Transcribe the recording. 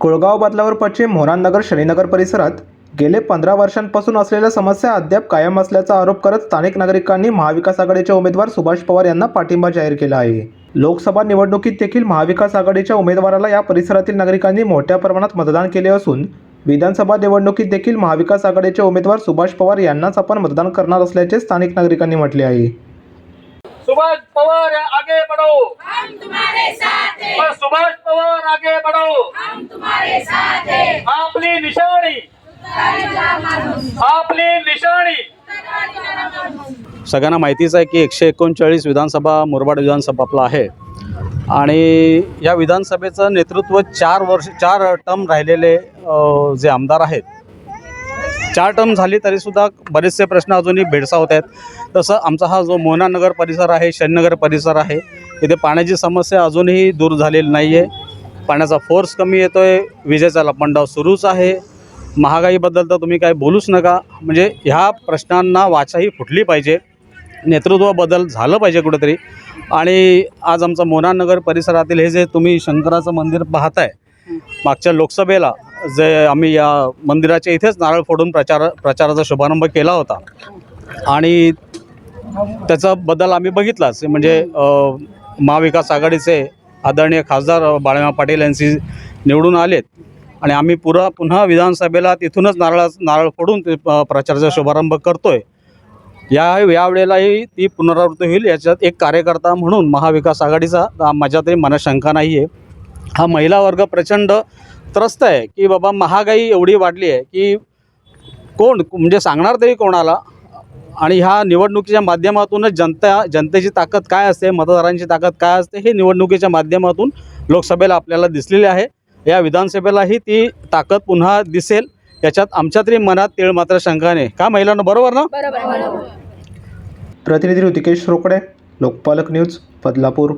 कोळगाव बदलावर पश्चिम मोहराननगर शनीनगर परिसरात गेले पंधरा वर्षांपासून असलेल्या समस्या अद्याप कायम असल्याचा आरोप करत स्थानिक नागरिकांनी महाविकास आघाडीचे उमेदवार सुभाष पवार यांना पाठिंबा जाहीर केला आहे. लोकसभा निवडणुकीत देखील महाविकास आघाडीच्या उमेदवाराला या परिसरातील नागरिकांनी मोठ्या प्रमाणात मतदान केले असून विधानसभा निवडणुकीत देखील महाविकास आघाडीचे उमेदवार सुभाष पवार यांनाच आपण मतदान करणार असल्याचे स्थानिक नागरिकांनी म्हटले आहे. सुभाष पवार आगे बढ़ो। हम तुम्हारे साथ हैं। सुभाष पवार आगे बढ़ो। हम तुम्हारे साथ हैं। आपली निशाणी। आपली निशाणी। सगळ्यांना माहितीच आहे की एकशे एकोणचाळीस विधानसभा मुरबाड विधानसभा आपला आहे. आणि या विधानसभेचं नेतृत्व चार वर्ष चार टर्म राहिलेले जे आमदार आहेत चार टर्म झाली तरीसुद्धा बरेचसे प्रश्न अजूनही भेडसावत आहेत. तसं आमचा हा जो मोहना नगर परिसर आहे शनिनगर परिसर आहे इथे पाण्याची समस्या अजूनही दूर झालेली नाही आहे पाण्याचा फोर्स कमी येतो आहे विजेचा लपंडाव सुरूच आहे. महागाईबद्दल तर तुम्ही काही बोलूच नका. म्हणजे ह्या प्रश्नांना वाचाही फुटली पाहिजे. नेतृत्व बदल झालं पाहिजे कुठेतरी. आणि आज आमचं मोना नगर परिसरातील हे जे तुम्ही शंकराचं मंदिर पाहताय मागच्या लोकसभेला जे आम्ही या मंदिराच्या इथेच नारळ फोडून प्रचार प्रचाराचा शुभारंभ केला होता. आणि त्याचा बदल आम्ही बघितलाच. म्हणजे महाविकास आघाडीचे आदरणीय खासदार बाळमा पाटील यांची निवडून आलेत. आणि आम्ही पुरा पुन्हा विधानसभेला तिथूनच नारळा नारळ फोडून ते प्रचाराचा शुभारंभ करतोय. या यावेळेलाही ती पुनरावृत्ती होईल याच्यात एक कार्यकर्ता म्हणून महाविकास आघाडीचा माझ्या तरी मनात शंका नाही आहे हा महिला वर्ग प्रचंड त्रस्त आहे की बाबा महागाई एवढी वाढली आहे की कोण म्हणजे सांगणार तरी कोणाला? आणि ह्या निवडणुकीच्या माध्यमातूनच जनता जनतेची ताकद काय असते मतदारांची ताकद काय असते हे निवडणुकीच्या माध्यमातून लोकसभेला आपल्याला दिसलेले आहे. या विधानसभेलाही ती ताकद पुन्हा दिसेल. याच्यात आमच्या तरी मनात तीळ मात्र शंका नाही का महिलांना बरोबर ना? बरोबर. प्रतिनिधी ऋतिकेश रोकडे लोकपालक न्यूज बदलापूर.